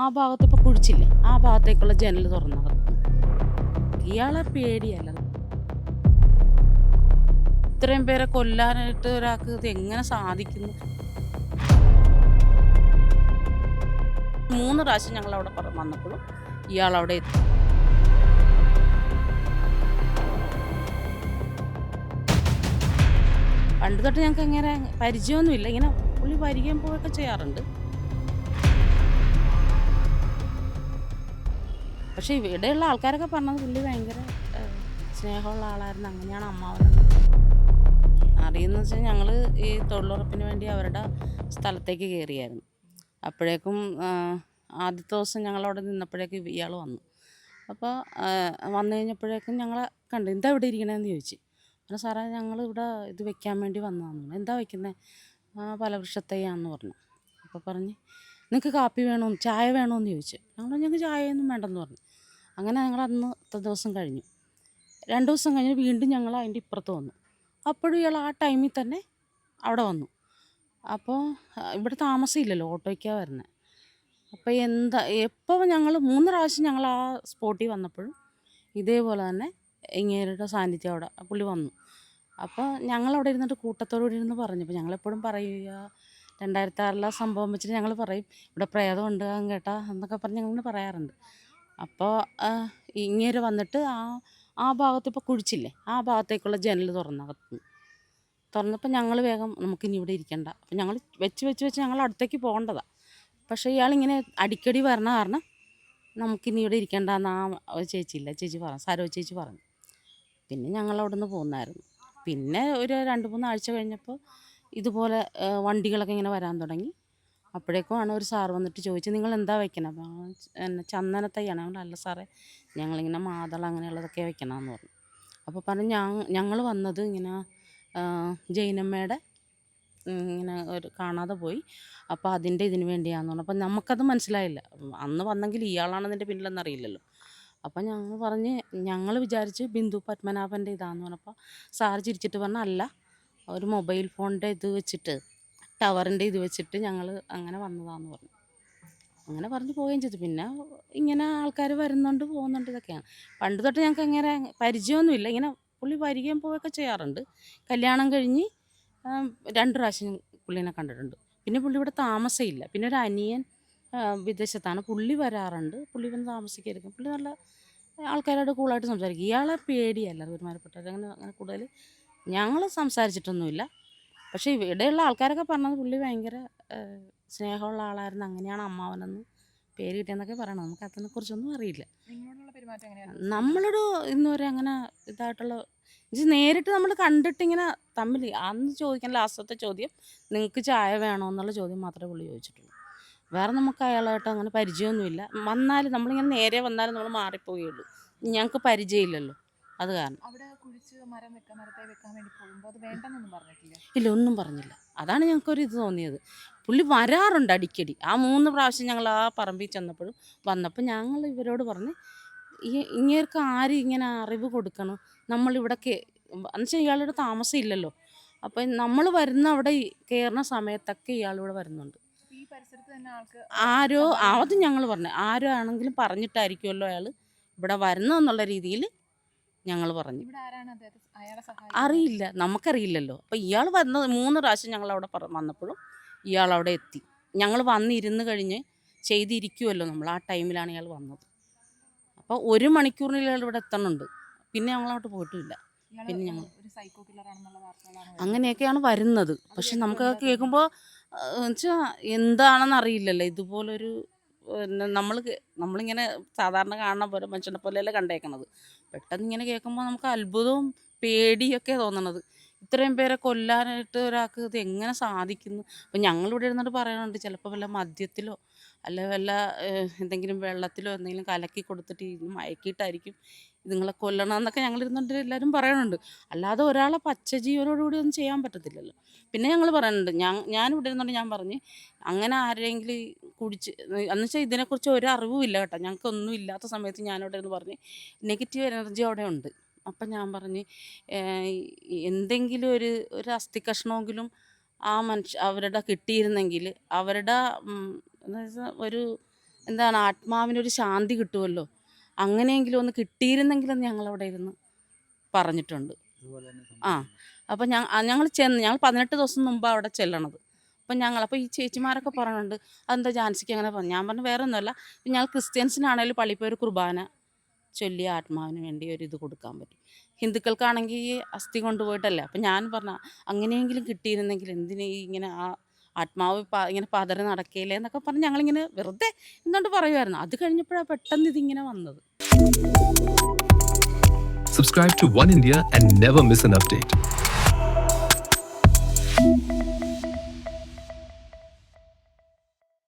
ആ ഭാഗത്ത് ഇപ്പോൾ കുഴിച്ചില്ലേ ആ ഭാഗത്തേക്കുള്ള ജനൽ തുറന്നത്. ഇയാളെ പേടിയല്ല. ഇത്രയും പേരെ കൊല്ലാനായിട്ട് ഒരാൾക്ക് ഇത് എങ്ങനെ സാധിക്കുന്നു? മൂന്ന് പ്രാവശ്യം ഞങ്ങൾ അവിടെ വന്നപ്പോഴും ഇയാൾ അവിടെ എത്തി. പണ്ട് തൊട്ട് ഞങ്ങൾക്ക് ഇങ്ങനെ പരിചയമൊന്നുമില്ല. ഇങ്ങനെ പുള്ളി പരിചയം പോയൊക്കെ ചെയ്യാറുണ്ട്. പക്ഷെ ഇവിടെയുള്ള ആൾക്കാരൊക്കെ പറഞ്ഞത് പുള്ളി ഭയങ്കര സ്നേഹമുള്ള ആളായിരുന്നു. അങ്ങനെയാണ് അമ്മാവനെന്ന് അറിയുന്ന വെച്ചാൽ ഞങ്ങൾ ഈ തൊഴിലുറപ്പിന് വേണ്ടി അവരുടെ സ്ഥലത്തേക്ക് കയറിയായിരുന്നു അപ്പോഴേക്കും ആദ്യത്തെ ദിവസം ഞങ്ങളവിടെ നിന്നപ്പോഴേക്കും ഇയാൾ വന്നു. അപ്പോൾ വന്നു കഴിഞ്ഞപ്പോഴേക്കും ഞങ്ങളെ കണ്ടു. എന്താ ഇവിടെ ഇരിക്കണേന്ന് ചോദിച്ചു. പിന്നെ സാറേ ഞങ്ങൾ ഇവിടെ ഇത് വെക്കാൻ വേണ്ടി വന്നതാണ്. എന്താ വെക്കുന്നത് ഫലവൃക്ഷത്തയ്യാന്ന് പറഞ്ഞു. അപ്പോൾ പറഞ്ഞ് നിങ്ങൾക്ക് കാപ്പി വേണോ ചായ വേണോന്ന് ചോദിച്ചു. ഞങ്ങൾ ഞങ്ങൾക്ക് ചായയൊന്നും വേണ്ടെന്ന് പറഞ്ഞു. അങ്ങനെ ഞങ്ങൾ അന്ന് അന്നത്തെ ദിവസം കഴിഞ്ഞു. രണ്ട് ദിവസം കഴിഞ്ഞ് വീണ്ടും ഞങ്ങൾ അതിന്റെ ഇപ്പുറത്ത് വന്നു. അപ്പോഴും ഇയാൾ ആ ടൈമിൽ തന്നെ അവിടെ വന്നു. അപ്പോൾ ഇവിടെ താമസമില്ലല്ലോ ഓട്ടോയ്ക്കാണ് വരുന്നത് അപ്പോൾ എന്താ എപ്പോൾ ഞങ്ങൾ മൂന്ന് പ്രാവശ്യം ഞങ്ങൾ ആ സ്പോട്ടിൽ വന്നപ്പോഴും ഇതേപോലെ തന്നെ ഇങ്ങേരുടെ സാന്നിധ്യം അവിടെ പുള്ളി വന്നു. അപ്പോൾ ഞങ്ങളവിടെ ഇരുന്നിട്ട് കൂട്ടത്തോടുകൂടി ഇരുന്ന് പറഞ്ഞു. അപ്പോൾ ഞങ്ങളെപ്പോഴും പറയുക രണ്ടായിരത്തി ആറിലെ സംഭവം വെച്ചിട്ട് ഞങ്ങൾ പറയും ഇവിടെ പ്രേതം ഉണ്ട് കേട്ടാ എന്നൊക്കെ പറഞ്ഞ് ഞങ്ങൾ പറയാറുണ്ട്. അപ്പോൾ ഇങ്ങനെ വന്നിട്ട് ആ ആ ഭാഗത്ത് ഇപ്പോൾ കുഴിച്ചില്ലേ ആ ഭാഗത്തേക്കുള്ള ജനൽ തുറന്നകത്ത്. തുറന്നപ്പോൾ ഞങ്ങൾ വേഗം നമുക്കിനി ഇവിടെ ഇരിക്കണ്ട. അപ്പം ഞങ്ങൾ വെച്ച് വെച്ച് വെച്ച് ഞങ്ങൾ അടുത്തേക്ക് പോകേണ്ടതാണ് പക്ഷേ ഇയാളിങ്ങനെ അടിക്കടി വരണ കാരണം നമുക്കിനി ഇവിടെ ഇരിക്കണ്ടെന്ന് ആ ചേച്ചിയില്ല ചേച്ചി പറഞ്ഞു സരോ ചേച്ചി പറഞ്ഞു. പിന്നെ ഞങ്ങൾ അവിടെ നിന്ന് പോകുന്നായിരുന്നു പിന്നെ ഒരു രണ്ട് മൂന്ന് ആഴ്ച കഴിഞ്ഞപ്പോൾ ഇതുപോലെ വണ്ടികളൊക്കെ ഇങ്ങനെ വരാൻ തുടങ്ങി. അപ്പോഴേക്കുമാണ് ഒരു സാറ് വന്നിട്ട് ചോദിച്ചു നിങ്ങൾ എന്താ വയ്ക്കണം അപ്പോൾ എന്നെ ചന്ദനത്തൈയാണ് ഞങ്ങൾ അല്ല സാറേ ഞങ്ങളിങ്ങനെ മാതള അങ്ങനെയുള്ളതൊക്കെ വയ്ക്കണമെന്ന് പറഞ്ഞു. അപ്പോൾ പറഞ്ഞു ഞങ്ങൾ വന്നത് ഇങ്ങനെ ജൈനമ്മയുടെ ഇങ്ങനെ ഒരു കാണാതെ പോയി. അപ്പോൾ അതിന്റെ ഇതിന് വേണ്ടിയാന്ന് പറഞ്ഞു. അപ്പോൾ നമുക്കത് മനസ്സിലായില്ല. അന്ന് വന്നെങ്കിൽ ഇയാളാണ് ഇതിന്റെ പിന്നിലെന്ന് അറിയില്ലല്ലോ. അപ്പോൾ ഞങ്ങൾ പറഞ്ഞ് ഞങ്ങൾ വിചാരിച്ച് ബിന്ദു പത്മനാഭന്റെ ഇതാന്ന് പറഞ്ഞപ്പോൾ സാർ ചിരിച്ചിട്ട് പറഞ്ഞ അല്ല ഒരു മൊബൈൽ ഫോണിന്റെ ഇത് വെച്ചിട്ട് ടവറിന്റെ ഇത് വെച്ചിട്ട് ഞങ്ങൾ അങ്ങനെ വന്നതാന്ന് പറഞ്ഞു. അങ്ങനെ പറഞ്ഞു പോവുകയും ചെയ്തു. പിന്നെ ഇങ്ങനെ ആൾക്കാർ വരുന്നുണ്ട് പോകുന്നുണ്ട് ഇതൊക്കെയാണ്. പണ്ട് തൊട്ട് ഞങ്ങൾക്ക് അങ്ങനെ പരിചയമൊന്നുമില്ല. ഇങ്ങനെ പുള്ളി വരികയും പോവുകയൊക്കെ ചെയ്യാറുണ്ട്. കല്യാണം കഴിഞ്ഞ് രണ്ട് പ്രാവശ്യം പുള്ളീനെ കണ്ടിട്ടുണ്ട്. പിന്നെ പുള്ളി ഇവിടെ താമസമില്ല. പിന്നെ ഒരു അനിയൻ വിദേശത്താണ്. പുള്ളി വരാറുണ്ട്. പുള്ളി വന്ന് താമസിക്കായിരിക്കും പുള്ളി നല്ല ആൾക്കാരോട് കൂളായിട്ട് സംസാരിക്കും. ഇയാളെ പേടിയല്ല പെരുമാറപ്പെട്ടവർ അങ്ങനെ അങ്ങനെ കൂടുതൽ ഞങ്ങൾ സംസാരിച്ചിട്ടൊന്നുമില്ല. പക്ഷേ ഇവിടെയുള്ള ആൾക്കാരൊക്കെ പറഞ്ഞത് പുള്ളി ഭയങ്കര സ്നേഹമുള്ള ആളായിരുന്നു. അങ്ങനെയാണ് അമ്മാവനെന്ന് പേര് കിട്ടിയെന്നൊക്കെ പറയണം നമുക്ക് അതിനെക്കുറിച്ചൊന്നും അറിയില്ല. നമ്മളോട് ഇന്ന് വരെ അങ്ങനെ ഇതായിട്ടുള്ള ഇത് നേരിട്ട് നമ്മൾ കണ്ടിട്ടിങ്ങനെ തമ്മിൽ അന്ന് ചോദിക്കാൻ ലാസ്റ്റത്തെ ചോദ്യം നിങ്ങൾക്ക് ചായ വേണോ? എന്നുള്ള ചോദ്യം മാത്രമേ പുള്ളി ചോദിച്ചിട്ടുള്ളൂ. വേറെ നമുക്ക് അയാളായിട്ട് അങ്ങനെ പരിചയമൊന്നുമില്ല. വന്നാൽ നമ്മളിങ്ങനെ നേരെ വന്നാലും നമ്മൾ മാറിപ്പോവുകയുള്ളൂ ഞങ്ങൾക്ക് പരിചയമില്ലല്ലോ. അത് കാരണം. ഇല്ല ഒന്നും പറഞ്ഞില്ല. അതാണ് ഞങ്ങൾക്കൊരു ഇത് തോന്നിയത്. പുള്ളി വരാറുണ്ട് അടിക്കടി. ആ മൂന്ന് പ്രാവശ്യം ഞങ്ങൾ ആ പറമ്പിൽ ചെന്നപ്പോഴും വന്നപ്പോൾ ഞങ്ങൾ ഇവരോട് പറഞ്ഞ് ഈ ഇങ്ങേർക്ക് ആരും ഇങ്ങനെ അറിവ് കൊടുക്കണം? നമ്മളിവിടെ കേ എന്നുവെച്ചാൽ ഇയാളുടെ താമസം ഇല്ലല്ലോ. അപ്പം നമ്മൾ വരുന്ന അവിടെ കയറുന്ന സമയത്തൊക്കെ ഇയാളിവിടെ വരുന്നുണ്ട്. ഈ പരിസരത്ത് തന്നെ ആൾക്ക് ആരോ അത് ഞങ്ങൾ പറഞ്ഞു ആരോ ആണെങ്കിലും പറഞ്ഞിട്ടായിരിക്കുമല്ലോ അയാൾ ഇവിടെ വരുന്നതെന്നുള്ള രീതിയിൽ ഞങ്ങൾ പറഞ്ഞു. അറിയില്ല. നമുക്കറിയില്ലല്ലോ. അപ്പോൾ ഇയാൾ വന്നത് മൂന്ന് പ്രാവശ്യം ഞങ്ങൾ അവിടെ വന്നപ്പോഴും ഇയാൾ അവിടെ എത്തി. ഞങ്ങൾ വന്നിരുന്ന് കഴിഞ്ഞ് ചെയ്തിരിക്കുമല്ലോ നമ്മൾ ആ ടൈമിലാണ് ഇയാൾ വന്നത്. അപ്പോൾ ഒരു മണിക്കൂറിനുള്ളിൽ ഇയാൾ ഇവിടെ എത്തണുണ്ട്. പിന്നെ ഞങ്ങളങ്ങോട്ട് പോയിട്ടുമില്ല പോയിട്ടില്ല പിന്നെ ഞങ്ങൾ. അങ്ങനെയൊക്കെയാണ് വരുന്നത്. പക്ഷെ നമുക്ക് കേൾക്കുമ്പോൾ വെച്ചാൽ എന്താണെന്ന് അറിയില്ലല്ലോ ഇതുപോലൊരു പിന്നെ നമ്മൾ നമ്മളിങ്ങനെ സാധാരണ കാണുന്ന പോലെ മനുഷ്യനെ പോലെയല്ലേ കണ്ടേക്കണത്. പെട്ടെന്ന് ഇങ്ങനെ കേൾക്കുമ്പോൾ നമുക്ക് അത്ഭുതവും പേടിയൊക്കെ തോന്നണത്. ഇത്രയും പേരെ കൊല്ലാനായിട്ട് ഒരാൾക്ക് ഇത് എങ്ങനെ സാധിക്കുന്നു? അപ്പം ഞങ്ങളിവിടെ ഇരുന്നിട്ട് പറയുന്നുണ്ട് ചിലപ്പോൾ വല്ല മദ്യത്തിലോ അല്ലെ വല്ല എന്തെങ്കിലും വെള്ളത്തിലോ എന്തെങ്കിലും കലക്കി കൊടുത്തിട്ട് മയക്കിയിട്ടായിരിക്കും ഇതുങ്ങളെ കൊല്ലണം എന്നൊക്കെ ഞങ്ങൾ ഇരുന്നിട്ട് എല്ലാവരും പറയണുണ്ട്. അല്ലാതെ ഒരാളെ പച്ച ജീവനോടുകൂടി ഒന്നും ചെയ്യാൻ പറ്റത്തില്ലല്ലോ. പിന്നെ ഞങ്ങൾ പറയുന്നുണ്ട് ഞാൻ ഞാനിവിടെ ഇരുന്നുകൊണ്ട് ഞാൻ പറഞ്ഞ് അങ്ങനെ ആരെങ്കിലും കുടിച്ച് എന്ന് വെച്ചാൽ ഇതിനെക്കുറിച്ച് ഒരു ഇല്ല കേട്ടോ. ഞങ്ങൾക്കൊന്നും ഇല്ലാത്ത സമയത്ത് ഞാനിവിടെ ഇരുന്ന് പറഞ്ഞ് നെഗറ്റീവ് എനർജി അവിടെ ഉണ്ട്. അപ്പം ഞാൻ പറഞ്ഞ് എന്തെങ്കിലും ഒരു ഒരു അസ്ഥി കഷ്ണമെങ്കിലും ആ മനുഷ്യ അവരുടെ കിട്ടിയിരുന്നെങ്കിൽ അവരുടെ എന്താ ഒരു എന്താണ് ആത്മാവിനൊരു ശാന്തി കിട്ടുമല്ലോ അങ്ങനെയെങ്കിലും ഒന്ന് കിട്ടിയിരുന്നെങ്കിലെന്ന് ഞങ്ങളവിടെ ഇരുന്ന് പറഞ്ഞിട്ടുണ്ട്. ആ അപ്പം ഞങ്ങൾ ഞങ്ങൾ ചെന്ന് ഞങ്ങൾ പതിനെട്ട് ദിവസം മുമ്പ് അവിടെ ചെല്ലണത്. അപ്പം ഞങ്ങൾ അപ്പോൾ ഈ ചേച്ചിമാരൊക്കെ പറയുന്നുണ്ട് അതെന്താ ജാൻസിക്ക് അങ്ങനെ പറഞ്ഞു. ഞാൻ പറഞ്ഞു വേറെ ഒന്നുമല്ല ഞങ്ങൾ ക്രിസ്ത്യൻസിനാണേലും പള്ളിയിൽ ഒരു കുർബാന ചൊല്ലി ആത്മാവിന് വേണ്ടി ഒരു ഇത് കൊടുക്കാൻ പറ്റും. ഹിന്ദുക്കൾക്കാണെങ്കിൽ അസ്ഥി കൊണ്ടുപോയിട്ടല്ലേ? അപ്പം ഞാൻ പറഞ്ഞ അങ്ങനെയെങ്കിലും കിട്ടിയിരുന്നെങ്കിൽ എന്തിനു ഇങ്ങനെ ആ ആത്മാവ് ഇങ്ങനെ പതറി നടക്കില്ലേ എന്നൊക്കെ പറഞ്ഞ് ഞങ്ങളിങ്ങനെ വെറുതെ എന്തുകൊണ്ട് പറയുമായിരുന്നു അത് കഴിഞ്ഞപ്പോഴാണ് പെട്ടെന്ന് ഇതിങ്ങനെ വന്നത് Subscribe to One India and never miss an update.